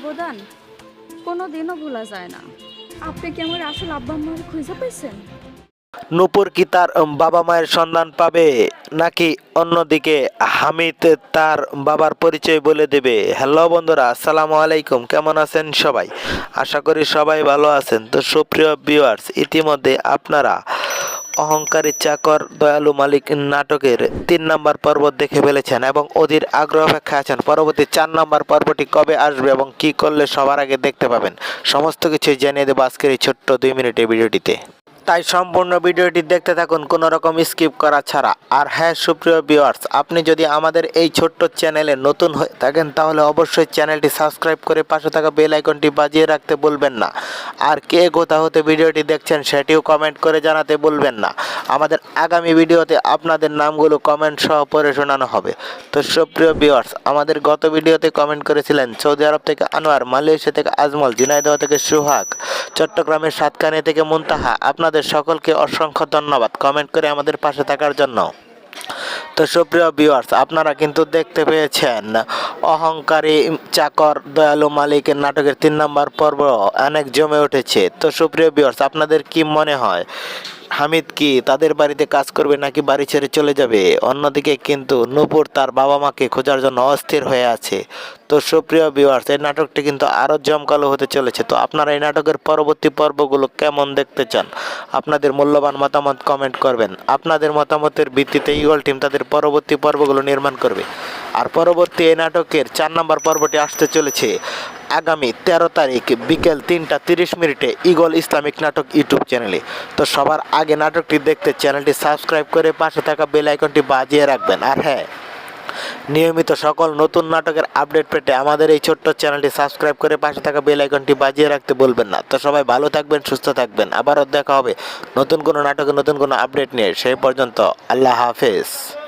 অবদান? কোনো দিনও ভোলা যায় না। আপনি কি আমার আসল আব্বা আম্মার খুঁজে পাইছেন? নূপুর কি তার বাবা মায়ের সন্ধান পাবে, নাকি অন্যদিকে হামিদ তার বাবার পরিচয় বলে দেবে? হ্যালো বন্ধুরা, আসসালামু আলাইকুম, কেমন আছেন সবাই? আশা করি সবাই ভালো আছেন। তো সুপ্রিয় ভিউয়ার্স ইতিমধ্যে আপনারা অহংকারী চাকর দয়ালু মালিক নাটকের তিন নম্বর পর্ব দেখে ফেলেছেন এবং অধীর আগ্রহ অপেক্ষা আছেন। পরবর্তী চার নম্বর পর্বটি কবে আসবে এবং কি করলে সবার আগে দেখতে পাবেন? সমস্ত কিছু জানিয়ে দেবো আজকের এই ছোট্ট দুই মিনিটের ভিডিওটিতে। তাই সম্পূর্ণ ভিডিওটি দেখতে থাকুন, কোনো রকম স্কিপ করা ছাড়া। আর হ্যাঁ সুপ্রিয় ভিউয়ার্স আপনি যদি আমাদের এই ছোট্ট চ্যানেলে নতুন হয়ে থাকেন, তাহলে অবশ্যই চ্যানেলটি সাবস্ক্রাইব করে পাশে থাকা বেল আইকনটি বাজিয়ে রাখতে বলবেন না। আর কে কোথা হতে ভিডিওটি দেখছেন, সেটিও কমেন্ট করে জানাতে বলবেন না। আমাদের আগামী ভিডিওতে আপনাদের নামগুলো কমেন্ট সহ পড়ে শোনানো হবে। তো সুপ্রিয় ভিউয়ার্স আমাদের গত ভিডিওতে কমেন্ট করেছিলেন সৌদি আরব থেকে আনোয়ার, মালয়েশিয়া থেকে আজমল ঝিনাইদহ থেকে সুহাগ, চট্টগ্রামের সাতকানি থেকে মুনতাহা। আপনাদের সকলকে অসংখ্য ধন্যবাদ কমেন্ট করে আমাদের পাশে থাকার জন্য। তো সুপ্রিয় ভিউয়ার্স আপনারা কিন্তু দেখতে পেয়েছেন অহংকারী চাকর, দয়ালু মালিকের নাটকের তিন নম্বর পর্ব অনেক জমে উঠেছে। তো সুপ্রিয় ভিউয়ার্স আপনাদের কি মনে হয় হামিদ কি তাদের বাড়িতে কাজ করবে নাকি বাড়ি ছেড়ে চলে যাবে? অন্যদিকে কিন্তু নূপুর তার বাবা মাকে খোঁজার জন্য অস্থির হয়ে আছে। তো সুপ্রিয় ভিউয়ার্স এই নাটকটি কিন্তু আরও জমকালো হতে চলেছে। তো আপনারা এই নাটকের পরবর্তী পর্বগুলো কেমন দেখতে চান? আপনাদের মূল্যবান মতামত কমেন্ট করবেন। আপনাদের মতামতের ভিত্তিতে ইগল টিম তাদের পরবর্তী পর্বগুলো নির্মাণ করবে। আর পরবর্তী এই নাটকের চার নম্বর পর্বটি আসতে চলেছে আগামী তেরো তারিখ বিকেল তিনটা তিরিশ মিনিটে ইগল ইসলামিক নাটক ইউটিউব চ্যানেলে। তো সবার আগে নাটকটি দেখতে চ্যানেলটি সাবস্ক্রাইব করে পাশে থাকা বেল আইকনটি বাজিয়ে রাখবেন। আর হ্যাঁ নিয়মিত সকল নতুন নাটকের আপডেট পেতে আমাদের এই ছোট্ট চ্যানেলটি সাবস্ক্রাইব করে পাশে থাকা বেল আইকনটি বাজিয়ে রাখতে বলবেন না। তো সবাই ভালো থাকবেন, সুস্থ থাকবেন। আবারও দেখা হবে নতুন কোনো নাটকে নতুন কোনো আপডেট নিয়ে। সেই পর্যন্ত আল্লাহ হাফেজ।